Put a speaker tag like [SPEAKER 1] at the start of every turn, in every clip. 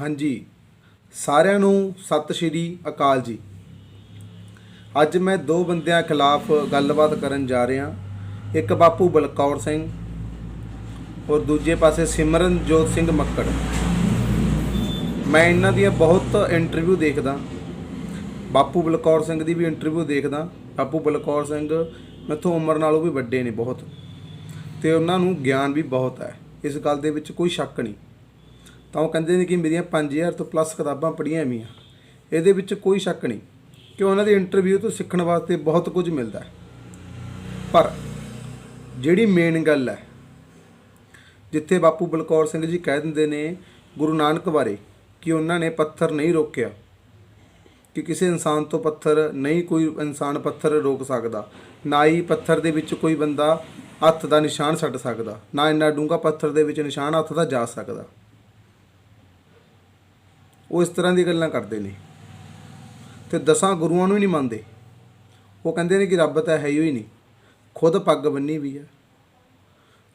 [SPEAKER 1] ਹਾਂਜੀ। ਸਾਰਿਆਂ ਨੂੰ ਸਤਿ ਸ਼੍ਰੀ ਅਕਾਲ ਜੀ। ਅੱਜ ਮੈਂ ਦੋ ਬੰਦਿਆਂ ਖਿਲਾਫ ਗੱਲਬਾਤ ਕਰਨ ਜਾ ਰਿਹਾ। ਇੱਕ ਬਾਪੂ ਬਲਕੌਰ ਸਿੰਘ ਔਰ ਦੂਜੇ ਪਾਸੇ ਸਿਮਰਨਜੋਤ ਸਿੰਘ ਮੱਕੜ। ਮੈਂ ਇਹਨਾਂ ਦੀਆਂ ਬਹੁਤ ਇੰਟਰਵਿਊ ਦੇਖਦਾ। ਬਾਪੂ ਬਲਕੌਰ ਸਿੰਘ ਦੀ ਵੀ ਇੰਟਰਵਿਊ ਦੇਖਦਾ। ਬਾਪੂ ਬਲਕੌਰ ਸਿੰਘ ਮੈਥੋਂ ਉਮਰ ਨਾਲੋਂ ਵੀ ਵੱਡੇ ਨੇ ਬਹੁਤ। ਤੇ ਉਹਨਾਂ ਨੂੰ ਗਿਆਨ ਵੀ ਬਹੁਤ ਹੈ। ਇਸ ਗੱਲ ਦੇ ਵਿੱਚ ਕੋਈ ਸ਼ੱਕ ਨਹੀਂ। ਤਾਂ ਉਹ ਕਹਿੰਦੇ ਨੇ ਕਿ ਮੇਰੀਆਂ 5000 ਤੋਂ ਪਲੱਸ ਕਿਤਾਬਾਂ ਪੜ੍ਹੀਆਂ ਵੀਆਂ ਇਹਦੇ ਵਿੱਚ ਕੋਈ ਸ਼ੱਕ ਨਹੀਂ ਕਿ ਉਹਨਾਂ ਦੇ ਇੰਟਰਵਿਊ ਤੋਂ ਸਿੱਖਣ ਵਾਸਤੇ ਬਹੁਤ ਕੁਝ ਮਿਲਦਾ ਹੈ। ਪਰ ਜਿਹੜੀ ਮੇਨ ਗੱਲ ਹੈ, ਜਿੱਥੇ ਬਾਪੂ ਬਲਕੌਰ ਸਿੰਘ ਜੀ ਕਹਿ ਦਿੰਦੇ ਨੇ ਗੁਰੂ ਨਾਨਕ ਬਾਰੇ ਕਿ ਉਹਨਾਂ ਨੇ ਪੱਥਰ ਨਹੀਂ ਰੋਕਿਆ, ਕਿ ਕਿਸੇ ਇਨਸਾਨ ਤੋਂ ਪੱਥਰ ਨਹੀਂ ਕੋਈ ਇਨਸਾਨ ਪੱਥਰ ਰੋਕ ਸਕਦਾ, ਨਾ ਹੀ ਪੱਥਰ ਦੇ ਵਿੱਚ ਕੋਈ ਬੰਦਾ ਹੱਥ ਦਾ ਨਿਸ਼ਾਨ ਛੱਡ ਸਕਦਾ, ਨਾ ਇੰਨਾ ਡੂੰਘਾ ਪੱਥਰ ਦੇ ਵਿੱਚ ਨਿਸ਼ਾਨ ਹੱਥ ਦਾ ਜਾ ਸਕਦਾ। ਉਹ ਇਸ ਤਰ੍ਹਾਂ ਦੀ ਗੱਲਾਂ ਕਰਦੇ ਨੇ। ਤੇ ਦਸਾਂ ਗੁਰੂਆਂ ਨੂੰ ਹੀ ਨਹੀਂ ਮੰਨਦੇ। ਉਹ ਕਹਿੰਦੇ ਨੇ ਕਿ ਰੱਬ ਤਾਂ ਹੈ ਹੀ ਨਹੀਂ। ਖੁਦ ਪੱਗ ਬੰਨੀ ਵੀ ਹੈ।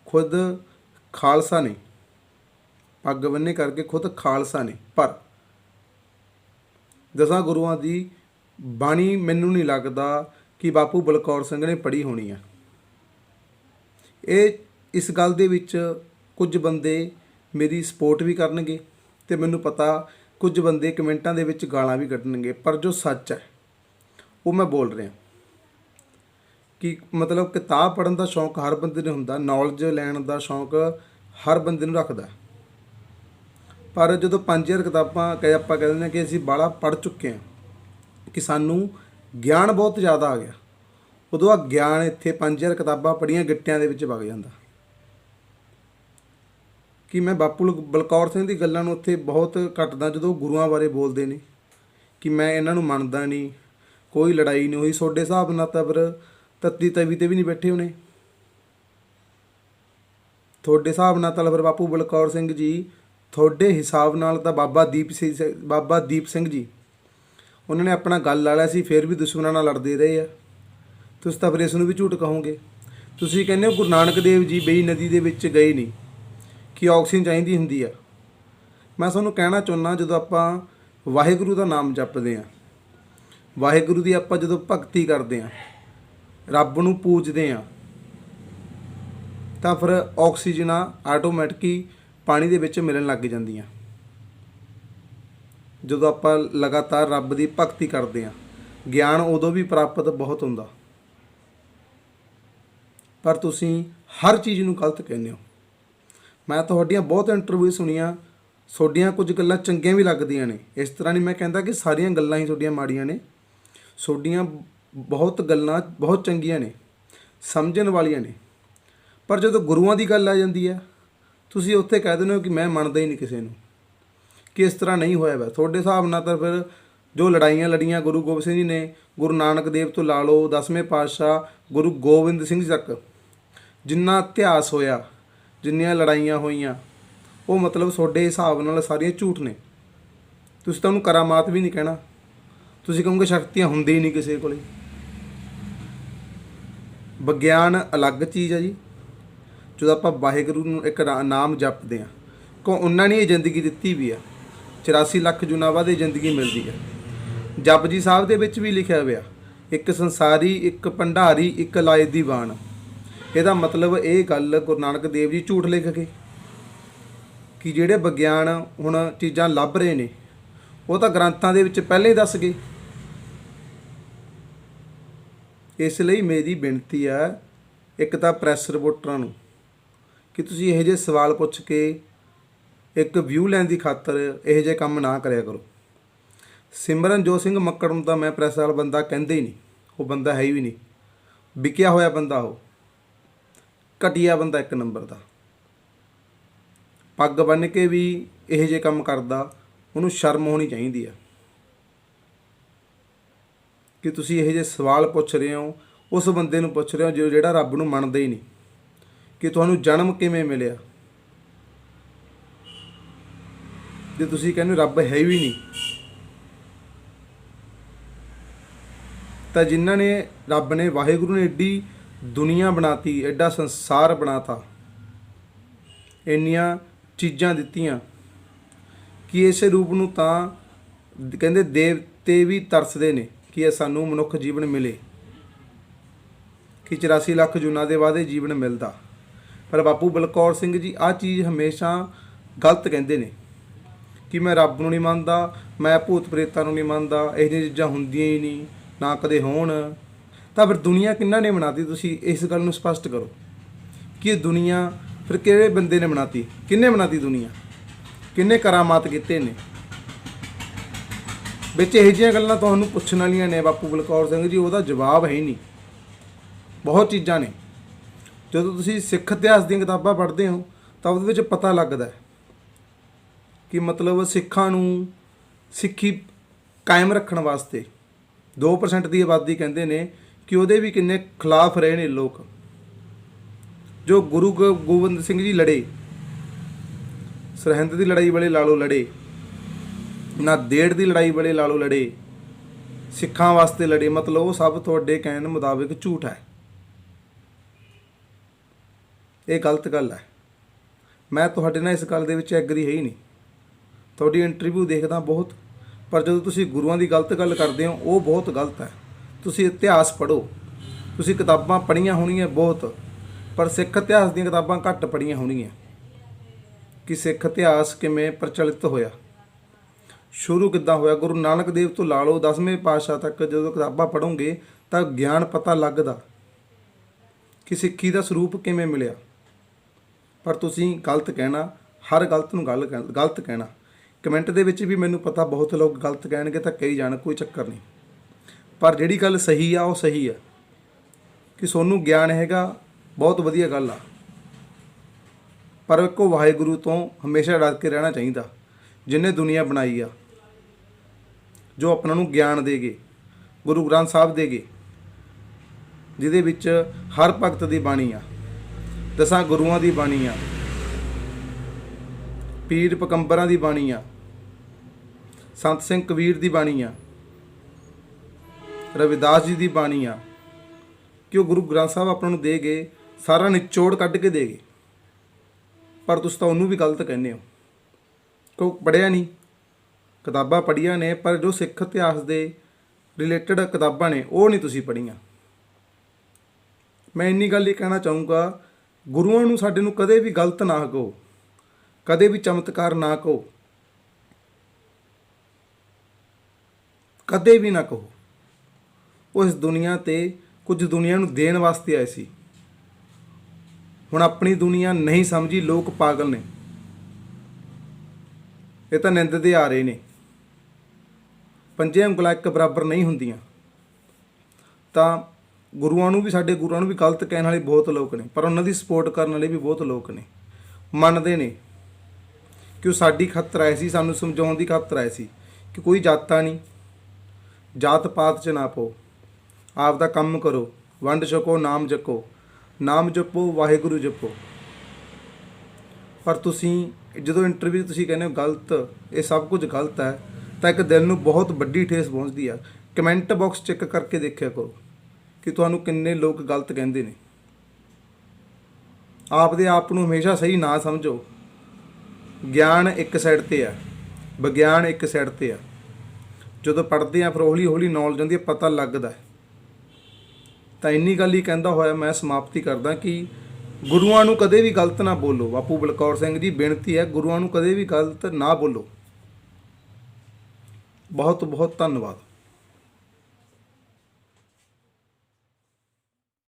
[SPEAKER 1] ਖੁਦ ਖਾਲਸਾ ਨੇ ਪੱਗ ਬੰਨੇ ਕਰਕੇ ਖੁਦ ਖਾਲਸਾ ਨੇ ਪਰ ਦਸਾਂ ਗੁਰੂਆਂ ਦੀ ਬਾਣੀ ਮੈਨੂੰ ਨਹੀਂ ਲੱਗਦਾ ਕਿ ਬਾਪੂ ਬਲਕੌਰ ਸਿੰਘ ਨੇ ਪੜ੍ਹੀ ਹੋਣੀ ਆ। ਇਹ ਇਸ ਗੱਲ ਦੇ ਵਿੱਚ ਕੁਝ ਬੰਦੇ ਮੇਰੀ ਸਪੋਰਟ ਵੀ ਕਰਨਗੇ ਤੇ ਮੈਨੂੰ ਪਤਾ ਕੁਝ ਬੰਦੇ ਕਮੈਂਟਾਂ ਦੇ ਵਿੱਚ ਗਾਲਾਂ ਵੀ ਕੱਢਣਗੇ, ਪਰ ਜੋ ਸੱਚ ਹੈ, ਉਹ ਮੈਂ ਬੋਲ ਰਿਹਾ। ਕਿ ਮਤਲਬ ਕਿਤਾਬ ਪੜ੍ਹਨ ਦਾ ਸ਼ੌਂਕ ਹਰ ਬੰਦੇ ਨੂੰ ਹੁੰਦਾ ਨੌਲੇਜ ਲੈਣ ਦਾ ਸ਼ੌਂਕ ਹਰ ਬੰਦੇ ਨੂੰ ਰੱਖਦਾ। ਪਰ ਜਦੋਂ 5000 ਕਿਤਾਬਾਂ ਕਹੇ ਆਪਾਂ ਕਹਿੰਦੇ ਨੇ ਕਿ ਅਸੀਂ ਬਾਲਾ ਪੜ੍ਹ ਚੁੱਕੇ ਹਾਂ, ਕਿ ਸਾਨੂੰ ਗਿਆਨ ਬਹੁਤ ਜ਼ਿਆਦਾ ਆ ਗਿਆ, ਉਦੋਂ ਆ ਗਿਆਨ ਇੱਥੇ 5000 ਕਿਤਾਬਾਂ ਪੜ੍ਹੀਆਂ ਗਿੱਟਿਆਂ ਦੇ ਵਿੱਚ ਵਗ ਜਾਂਦਾ। ਕਿ ਮੈਂ ਬਾਪੂ ਲ- ਬਲਕੌਰ ਸਿੰਘ ਦੀ ਗੱਲਾਂ ਨੂੰ ਉੱਥੇ ਬਹੁਤ ਘਟਦਾ ਜਦੋਂ ਗੁਰੂਆਂ ਬਾਰੇ ਬੋਲਦੇ ਨੇ, ਕਿ ਮੈਂ ਇਹਨਾਂ ਨੂੰ ਮੰਨਦਾ ਨਹੀਂ, ਕੋਈ ਲੜਾਈ ਨਹੀਂ ਹੋਈ ਤੁਹਾਡੇ ਹਿਸਾਬ ਨਾਲ ਤਾਂ ਫਿਰ ਤੱਤੀ ਤਵੀ ਤੇ ਵੀ ਨਹੀਂ ਬੈਠੇ ਹੋਣੇ। ਤੁਹਾਡੇ ਹਿਸਾਬ ਨਾਲ ਤਾਂ ਫਿਰ ਬਾਪੂ ਬਲਕੌਰ ਸਿੰਘ ਜੀ, ਤੁਹਾਡੇ ਹਿਸਾਬ ਨਾਲ ਤਾਂ ਬਾਬਾ ਦੀਪ ਸਿੰਘ ਬਾਬਾ ਦੀਪ ਸਿੰਘ ਜੀ, ਉਹਨਾਂ ਨੇ ਆਪਣਾ ਗੱਲ ਲਾ ਲਿਆ ਸੀ, ਫਿਰ ਵੀ ਦੁਸ਼ਮਣਾਂ ਨਾਲ ਲੜਦੇ ਰਹੇ ਆ। ਤੁਸੀਂ ਤਾਂ ਫਿਰ ਇਸ ਨੂੰ ਵੀ ਝੂਠ ਕਹੋਗੇ। ਤੁਸੀਂ ਕਹਿੰਦੇ ਹੋ ਗੁਰੂ ਨਾਨਕ ਦੇਵ ਜੀ ਬਈ ਨਦੀ ਦੇ ਵਿੱਚ ਗਏ ਨਹੀਂ। ਕਿ ਆਕਸੀਜਨ ਚਾਹੀਦੀ ਹੁੰਦੀ ਆ। ਮੈਂ ਤੁਹਾਨੂੰ ਕਹਿਣਾ ਚਾਹੁੰਦਾ ਜਦੋਂ ਆਪਾਂ ਵਾਹਿਗੁਰੂ ਦਾ ਨਾਮ ਜਪਦੇ ਆ। ਵਾਹਿਗੁਰੂ ਦੀ ਆਪਾਂ ਜਦੋਂ ਭਗਤੀ ਕਰਦੇ ਆ, ਰੱਬ ਨੂੰ ਪੂਜਦੇ ਆ, ਤਾਂ ਫਿਰ ਆਕਸੀਜਨਾਂ ਆਟੋਮੈਟਿਕ ਪਾਣੀ ਦੇ ਵਿੱਚ ਮਿਲਣ ਲੱਗ ਜਾਂਦੀਆਂ। ਜਦੋਂ ਆਪਾਂ ਲਗਾਤਾਰ ਰੱਬ ਦੀ ਭਗਤੀ ਕਰਦੇ ਆ, ਗਿਆਨ ਉਦੋਂ ਵੀ ਪ੍ਰਾਪਤ ਬਹੁਤ ਹੁੰਦਾ। ਪਰ ਤੁਸੀਂ ਹਰ ਚੀਜ਼ ਨੂੰ ਗਲਤ ਕਹਿੰਦੇ ਹੋ। ਮੈਂ ਤੁਹਾਡੀਆਂ ਬਹੁਤ ਇੰਟਰਵਿਊ ਸੁਣੀਆਂ, ਤੁਹਾਡੀਆਂ ਕੁਝ ਗੱਲਾਂ ਚੰਗੀਆਂ ਵੀ ਲੱਗਦੀਆਂ ਨੇ। ਇਸ ਤਰ੍ਹਾਂ ਨਹੀਂ ਮੈਂ ਕਹਿੰਦਾ ਕਿ ਸਾਰੀਆਂ ਗੱਲਾਂ ਹੀ ਤੁਹਾਡੀਆਂ ਮਾੜੀਆਂ ਨੇ। ਤੁਹਾਡੀਆਂ ਬਹੁਤ ਗੱਲਾਂ ਬਹੁਤ ਚੰਗੀਆਂ ਨੇ, ਸਮਝਣ ਵਾਲੀਆਂ ਨੇ। ਪਰ ਜਦੋਂ ਗੁਰੂਆਂ ਦੀ ਗੱਲ ਆ ਜਾਂਦੀ ਹੈ, ਤੁਸੀਂ ਉੱਥੇ ਕਹਿ ਦਿੰਦੇ ਹੋ ਕਿ ਮੈਂ ਮੰਨਦਾ ਹੀ ਨਹੀਂ ਕਿਸੇ ਨੂੰ। ਕਿ ਇਸ ਤਰ੍ਹਾਂ ਨਹੀਂ ਹੋਇਆ ਵਾ। ਤੁਹਾਡੇ ਹਿਸਾਬ ਨਾਲ ਤਾਂ ਫਿਰ ਜੋ ਲੜਾਈਆਂ ਲੜੀਆਂ ਗੁਰੂ ਗੋਬਿੰਦ ਸਿੰਘ ਜੀ ਨੇ, ਗੁਰੂ ਨਾਨਕ ਦੇਵ ਤੋਂ ਲਾ ਲਓ ਦਸਵੇਂ ਪਾਤਸ਼ਾਹ ਗੁਰੂ ਗੋਬਿੰਦ ਸਿੰਘ ਜੀ ਤੱਕ, ਜਿੰਨਾ ਇਤਿਹਾਸ ਹੋਇਆ ਜਿੰਨੀਆਂ ਲੜਾਈਆਂ ਹੋਈਆਂ, ਉਹ ਮਤਲਬ ਤੁਹਾਡੇ ਹਿਸਾਬ ਨਾਲ ਸਾਰੀਆਂ ਝੂਠ ਨੇ। ਤੁਸੀਂ ਤਾਂ ਉਹਨੂੰ ਕਰਾਮਾਤ ਵੀ ਨਹੀਂ ਕਹਿਣਾ। ਤੁਸੀਂ ਕਹੋਗੇ ਸ਼ਕਤੀਆਂ ਹੁੰਦੀ ਹੀ ਨਹੀਂ ਕਿਸੇ ਕੋਲੇ। ਵਿਗਿਆਨ ਅਲੱਗ ਚੀਜ਼ ਹੈ ਜੀ। ਜਦੋਂ ਆਪਾਂ ਵਾਹਿਗੁਰੂ ਨੂੰ ਇੱਕ ਨਾਮ ਜਪਦੇ ਆ ਕੋ ਉਹਨਾਂ ਨੇ ਇਹ ਜ਼ਿੰਦਗੀ ਦਿੱਤੀ ਵੀ ਆ। 84 ਲੱਖ ਜੁਨਾ ਬਾਅਦ ਇਹ ਜ਼ਿੰਦਗੀ ਮਿਲਦੀ ਹੈ ਜਪਜੀ ਸਾਹਿਬ ਦੇ ਵਿੱਚ ਵੀ ਲਿਖਿਆ ਹੋਇਆ, ਇੱਕ ਸੰਸਾਰੀ, ਇੱਕ ਭੰਡਾਰੀ, ਇੱਕ ਲਾਇਤ ਦੀ ਬਾਣ। ਇਹਦਾ ਮਤਲਬ ਇਹ ਗੱਲ ਗੁਰੂ ਨਾਨਕ ਦੇਵ ਜੀ ਝੂਠ ਲਿਖ ਕੇ ਕਿ ਜਿਹੜੇ ਵਿਗਿਆਨ ਹੁਣ ਚੀਜ਼ਾਂ ਲੱਭ ਰਹੇ ਨੇ, ਉਹ ਤਾਂ ਗ੍ਰੰਥਾਂ ਦੇ ਵਿੱਚ ਪਹਿਲਾਂ ਹੀ ਦੱਸ ਗਏ। ਇਸ ਲਈ ਮੇਰੀ ਬੇਨਤੀ ਹੈ, ਇੱਕ ਤਾਂ ਪ੍ਰੈਸ ਰਿਪੋਰਟਰਾਂ ਨੂੰ ਕਿ ਤੁਸੀਂ ਇਹੋ ਜਿਹੇ ਸਵਾਲ ਪੁੱਛ ਕੇ ਇੱਕ ਵਿਊ ਲੈਣ ਦੀ ਖਾਤਰ ਇਹੋ ਜਿਹੇ ਕੰਮ ਨਾ ਕਰਿਆ ਕਰੋ। ਸਿਮਰਨਜੋਤ ਸਿੰਘ ਮੱਕੜ ਨੂੰ ਤਾਂ ਮੈਂ ਪ੍ਰੈਸ ਵਾਲਾ ਬੰਦਾ ਕਹਿੰਦੇ ਹੀ ਨਹੀਂ, ਉਹ ਬੰਦਾ ਹੈ ਹੀ ਨਹੀਂ। ਵਿਕਿਆ ਹੋਇਆ ਬੰਦਾ ਉਹ। ਘਟੀਆ ਬੰਦਾ ਇੱਕ ਨੰਬਰ ਦਾ। ਪੱਗ ਬੰਨ ਕੇ ਵੀ ਇਹੋ ਜਿਹੇ ਕੰਮ ਕਰਦਾ, ਉਹਨੂੰ ਸ਼ਰਮ ਹੋਣੀ ਚਾਹੀਦੀ ਆ। ਕਿ ਤੁਸੀਂ ਇਹੋ ਜਿਹੇ ਸਵਾਲ ਪੁੱਛ ਰਹੇ ਹੋ, ਉਸ ਬੰਦੇ ਨੂੰ ਪੁੱਛ ਰਹੇ ਹੋ ਜੋ ਜਿਹੜਾ ਰੱਬ ਨੂੰ ਮੰਨਦਾ ਹੀ ਨਹੀਂ, ਕਿ ਤੁਹਾਨੂੰ ਜਨਮ ਕਿਵੇਂ ਮਿਲਿਆ? ਜੇ ਤੁਸੀਂ ਕਹਿੰਦੇ ਰੱਬ ਹੈ ਵੀ ਨਹੀਂ, ਤਾਂ ਜਿਨ੍ਹਾਂ ਨੇ ਰੱਬ ਨੇ ਵਾਹਿਗੁਰੂ ਨੇ ਏਡੀ ਦੁਨੀਆ ਬਣਾਤੀ, ਐਡਾ ਸੰਸਾਰ ਬਣਾਤਾ। ਇੰਨੀਆਂ ਚੀਜ਼ਾਂ ਦਿੱਤੀਆਂ ਕਿ ਇਸੇ ਰੂਪ ਨੂੰ ਤਾਂ ਕਹਿੰਦੇ ਦੇਵਤੇ ਵੀ ਤਰਸਦੇ ਨੇ ਕਿ ਇਹ ਸਾਨੂੰ ਮਨੁੱਖ ਜੀਵਨ ਮਿਲੇ। ਕਿ 84 ਲੱਖ ਜੂਨਾਂ ਦੇ ਬਾਅਦ ਇਹ ਜੀਵਨ ਮਿਲਦਾ। ਪਰ ਬਾਪੂ ਬਲਕੌਰ ਸਿੰਘ ਜੀ ਆ ਚੀਜ਼ ਹਮੇਸ਼ਾ ਗਲਤ ਕਹਿੰਦੇ ਨੇ ਕਿ ਮੈਂ ਰੱਬ ਨੂੰ ਨਹੀਂ ਮੰਨਦਾ, ਮੈਂ ਭੂਤ ਪ੍ਰੇਤਾਂ ਨੂੰ ਨਹੀਂ ਮੰਨਦਾ, ਇਹ ਜਿਹੀਆਂ ਚੀਜ਼ਾਂ ਹੁੰਦੀਆਂ ਹੀ ਨਹੀਂ, ਨਾ ਕਦੇ ਹੋਣ। ਤਾਂ ਫਿਰ ਦੁਨੀਆ ਕਿੰਨਾ ਨੇ ਬਣਾਤੀ? ਤੁਸੀਂ ਇਸ ਗੱਲ ਨੂੰ ਸਪਸ਼ਟ ਕਰੋ। ਕਿ ਦੁਨੀਆ ਫਿਰ ਕਿਹੜੇ ਬੰਦੇ ਨੇ ਬਣਾਤੀ? ਕਿੰਨੇ ਬਣਾਤੀ ਦੁਨੀਆ? ਕਿੰਨੇ ਕਰਾਮਾਤ ਕੀਤੇ ਨੇ? ਵਿੱਚ ਇਹੋ ਜਿਹੀਆਂ ਗੱਲਾਂ ਤੁਹਾਨੂੰ ਪੁੱਛਣ ਵਾਲੀਆਂ ਨੇ ਬਾਪੂ ਬਲਕੌਰ ਸਿੰਘ ਜੀ, ਉਹਦਾ ਜਵਾਬ ਹੈ ਹੀ ਨਹੀਂ। ਬਹੁਤ ਚੀਜ਼ਾਂ ਨੇ। ਜਦੋਂ ਤੁਸੀਂ ਸਿੱਖ ਇਤਿਹਾਸ ਦੀਆਂ ਕਿਤਾਬਾਂ ਪੜ੍ਹਦੇ ਹੋ, ਤਾਂ ਉਹਦੇ ਵਿੱਚ ਪਤਾ ਲੱਗਦਾ ਕਿ ਮਤਲਬ ਸਿੱਖਾਂ ਨੂੰ ਸਿੱਖੀ ਕਾਇਮ ਰੱਖਣ ਵਾਸਤੇ 2% ਦੀ ਆਬਾਦੀ ਕਹਿੰਦੇ ਨੇ ਕਿ ਉਹਦੇ ਵੀ ਕਿੰਨੇ ਖਿਲਾਫ ਰਹੇ ਨੇ ਲੋਕ। ਜੋ ਗੁਰੂ ਗੋ- ਗੋਬਿੰਦ ਸਿੰਘ ਜੀ ਲੜੇ, ਸਰਹੰਦ ਦੀ ਲੜਾਈ ਵੇਲੇ ਲਾਲੋ ਲੜੇ, ਨਾ ਦੇੜ ਦੀ ਲੜਾਈ ਵੇਲੇ ਲਾਲੋ ਲੜੇ, ਸਿੱਖਾਂ ਵਾਸਤੇ ਲੜੇ, ਮਤਲਬ ਉਹ ਸਭ ਤੁਹਾਡੇ ਕਹਿਣ ਮੁਤਾਬਿਕ ਝੂਠ ਹੈ। ਇਹ ਗਲਤ ਗੱਲ ਹੈ। ਮੈਂ ਤੁਹਾਡੇ ਨਾਲ ਇਸ ਗੱਲ ਦੇ ਵਿੱਚ ਐਗਰੀ ਹੈ ਹੀ ਨਹੀਂ। ਤੁਹਾਡੀ ਇੰਟਰਵਿਊ ਦੇਖਦਾ ਬਹੁਤ, ਪਰ ਜਦੋਂ ਤੁਸੀਂ ਗੁਰੂਆਂ ਦੀ ਗਲਤ ਗੱਲ ਕਰਦੇ ਹੋ, ਉਹ ਬਹੁਤ ਗਲਤ ਹੈ। ਤੁਸੀਂ ਇਤਿਹਾਸ ਪੜ੍ਹੋ। ਤੁਸੀਂ ਕਿਤਾਬਾਂ ਪੜ੍ਹੀਆਂ ਹੋਣੀਆਂ ਬਹੁਤ, ਪਰ ਸਿੱਖ ਇਤਿਹਾਸ ਦੀਆਂ ਕਿਤਾਬਾਂ ਘੱਟ ਪੜ੍ਹੀਆਂ ਹੋਣਗੀਆਂ। ਕਿ ਸਿੱਖ ਇਤਿਹਾਸ ਕਿਵੇਂ ਪ੍ਰਚਲਿਤ ਹੋਇਆ? ਸ਼ੁਰੂ ਕਿੱਦਾਂ ਹੋਇਆ? ਗੁਰੂ ਨਾਨਕ ਦੇਵ ਤੋਂ ਲਾ ਲਓ 10ਵੇਂ ਪਾਤਸ਼ਾਹ ਤੱਕ ਜਦੋਂ ਕਿਤਾਬਾਂ ਪੜ੍ਹੋਗੇ, ਤਾਂ ਗਿਆਨ ਪਤਾ ਲੱਗਦਾ। ਕਿ ਸਿੱਖੀ ਦਾ ਸਰੂਪ ਕਿਵੇਂ ਮਿਲਿਆ? ਪਰ ਤੁਸੀਂ ਗਲਤ ਕਹਿਣਾ, ਹਰ ਗਲਤ ਨੂੰ ਗੱਲ ਕਹਿ- ਗਲਤ ਕਹਿਣਾ। ਕਮੈਂਟ ਦੇ ਵਿੱਚ ਵੀ ਮੈਨੂੰ ਪਤਾ ਬਹੁਤ ਲੋਕ ਗਲਤ ਕਹਿਣਗੇ ਤਾਂ ਕਹੀ ਜਾਣ, ਕੋਈ ਚੱਕਰ ਨਹੀਂ। ਪਰ ਜਿਹੜੀ ਗੱਲ ਸਹੀ ਆ, ਉਹ ਸਹੀ ਆ। ਕਿ ਸੋਨੂੰ ਗਿਆਨ ਹੈਗਾ, ਬਹੁਤ ਵਧੀਆ ਗੱਲ ਆ। ਪਰ ਇੱਕੋ ਵਾਹਿਗੁਰੂ ਤੋਂ ਹਮੇਸ਼ਾ ਡਰ ਕੇ ਰਹਿਣਾ ਚਾਹੀਦਾ ਜਿਨੇ ਦੁਨੀਆ ਬਣਾਈ ਆ। ਜੋ ਆਪਣਾ ਨੂੰ ਗਿਆਨ ਦੇਗੇ, ਗੁਰੂ ਗ੍ਰੰਥ ਸਾਹਿਬ ਦੇਗੇ, ਜਿਹਦੇ ਵਿੱਚ ਹਰ ਭਗਤ ਦੀ ਬਾਣੀ ਆ, ਦਸਾਂ ਗੁਰੂਆਂ ਦੀ ਬਾਣੀ ਆ, ਪੀਰ ਪਕੰਬਰਾਂ ਦੀ ਬਾਣੀ ਆ, ਸੰਤ ਸਿੰਘ ਕਬੀਰ ਦੀ ਬਾਣੀ ਆ ਰਵਿਦਾਸ ਜੀ ਦੀ ਬਾਣੀ ਆ ਕਿ ਉਹ ਗੁਰੂ ਗ੍ਰੰਥ ਸਾਹਿਬ ਆਪਾਂ ਨੂੰ ਦੇ ਗਏ, ਸਾਰਾ ਨਿਚੋੜ ਕੱਢ ਕੇ ਦੇ ਗਏ। ਪਰ ਤੁਸੀਂ ਤਾਂ ਉਹਨੂੰ ਵੀ ਗਲਤ ਕਹਿੰਦੇ ਹੋ। ਕਿਉਂ ਪੜਿਆ ਨਹੀਂ। ਕਿਤਾਬਾਂ ਪੜ੍ਹੀਆਂ ਨੇ, ਪਰ ਜੋ ਸਿੱਖ ਇਤਿਹਾਸ ਦੇ ਰਿਲੇਟਡ ਕਿਤਾਬਾਂ ਨੇ, ਉਹ ਨਹੀਂ ਤੁਸੀਂ ਪੜ੍ਹੀਆਂ। ਮੈਂ ਇੰਨੀ ਗੱਲ ਹੀ ਕਹਿਣਾ ਚਾਹੂੰਗਾ, ਗੁਰੂਆਂ ਨੂੰ ਸਾਡੇ ਨੂੰ ਕਦੇ ਵੀ ਗਲਤ ਨਾ ਕਹੋ। ਕਦੇ ਵੀ ਚਮਤਕਾਰ ਨਾ ਕਹੋ। ਕਦੇ ਵੀ ਨਾ ਕਹੋ। ਉਹ ਇਸ ਦੁਨੀਆ ਤੇ ਕੁਝ ਦੁਨੀਆ ਨੂੰ ਦੇਣ ਵਾਸਤੇ ਆਏ ਸੀ। ਹੁਣ ਆਪਣੀ ਦੁਨੀਆ ਨਹੀਂ ਸਮਝੀ, ਲੋਕ ਪਾਗਲ ਨੇ। ਇਹ ਤਾਂ ਨਿੰਦਦੇ ਆ ਰਹੇ ਨੇ। ਪੰਜੇ ਉਂਗਲਾਂ ਇੱਕ ਬਰਾਬਰ ਨਹੀਂ ਹੁੰਦੀਆਂ। ਤਾਂ ਗੁਰੂਆਂ ਨੂੰ ਵੀ, ਸਾਡੇ ਗੁਰੂਆਂ ਨੂੰ ਵੀ ਗਲਤ ਕਹਿਣ ਵਾਲੇ ਬਹੁਤ ਲੋਕ ਨੇ, ਪਰ ਉਹਨਾਂ ਦੀ ਸਪੋਰਟ ਕਰਨ ਵਾਲੇ ਵੀ ਬਹੁਤ ਲੋਕ ਨੇ। ਮੰਨਦੇ ਨੇ ਕਿ ਉਹ ਸਾਡੀ ਖਾਤਰ ਆਏ ਸੀ, ਸਾਨੂੰ ਸਮਝਾਉਣ ਦੀ ਖਾਤਰ ਆਏ ਸੀ ਕਿ ਕੋਈ ਜਾਤਾਂ ਨਹੀਂ ਜਾਤ ਪਾਤ ਚ ਨਾ ਪਓ। ਆਪ ਦਾ ਕੰਮ ਕਰੋ, ਵੰਡ ਛਕੋ, ਨਾਮ ਜਪੋ। ਨਾਮ ਜਪੋ, ਵਾਹਿਗੁਰੂ ਜਪੋ। ਪਰ ਤੁਸੀਂ, ਜਦੋਂ ਇੰਟਰਵਿਊ ਤੁਸੀਂ ਕਹਿੰਦੇ ਹੋ ਗਲਤ, ਇਹ ਸਭ ਕੁਝ ਗਲਤ ਹੈ, ਤਾਂ ਇੱਕ ਦਿਲ ਨੂੰ ਬਹੁਤ ਵੱਡੀ ਠੇਸ ਪਹੁੰਚਦੀ ਆ। ਕਮੈਂਟ ਬਾਕਸ ਚੈੱਕ ਕਰਕੇ ਦੇਖਿਆ ਕਰੋ ਕਿ ਤੁਹਾਨੂੰ ਕਿੰਨੇ ਲੋਕ ਗਲਤ ਕਹਿੰਦੇ ਨੇ। ਆਪਦੇ ਆਪ ਨੂੰ ਹਮੇਸ਼ਾ ਸਹੀ ਨਾ ਸਮਝੋ। ਗਿਆਨ ਇੱਕ ਸਾਈਡ ਤੇ ਆ, ਵਿਗਿਆਨ ਇੱਕ ਸਾਈਡ ਤੇ ਆ। ਜਦੋਂ ਪੜ੍ਹਦੇ ਆ, ਫਿਰ ਹੌਲੀ ਹੌਲੀ ਨੌਲੇਜ ਆਉਂਦੀ ਹੈ ਪਤਾ ਲੱਗਦਾ ਹੈ। ਤਾਂ ਇੰਨੀ ਗੱਲ ਹੀ ਕਹਿੰਦਾ ਹੋਇਆ ਮੈਂ ਸਮਾਪਤੀ ਕਰਦਾ ਕਿ ਗੁਰੂਆਂ ਨੂੰ ਕਦੇ ਵੀ ਗਲਤ ਨਾ ਬੋਲੋ। ਬਾਪੂ ਬਲਕੌਰ ਸਿੰਘ ਜੀ, ਬੇਨਤੀ ਹੈ ਗੁਰੂਆਂ ਨੂੰ ਕਦੇ ਵੀ ਗਲਤ ਨਾ ਬੋਲੋ। ਬਹੁਤ ਬਹੁਤ ਧੰਨਵਾਦ।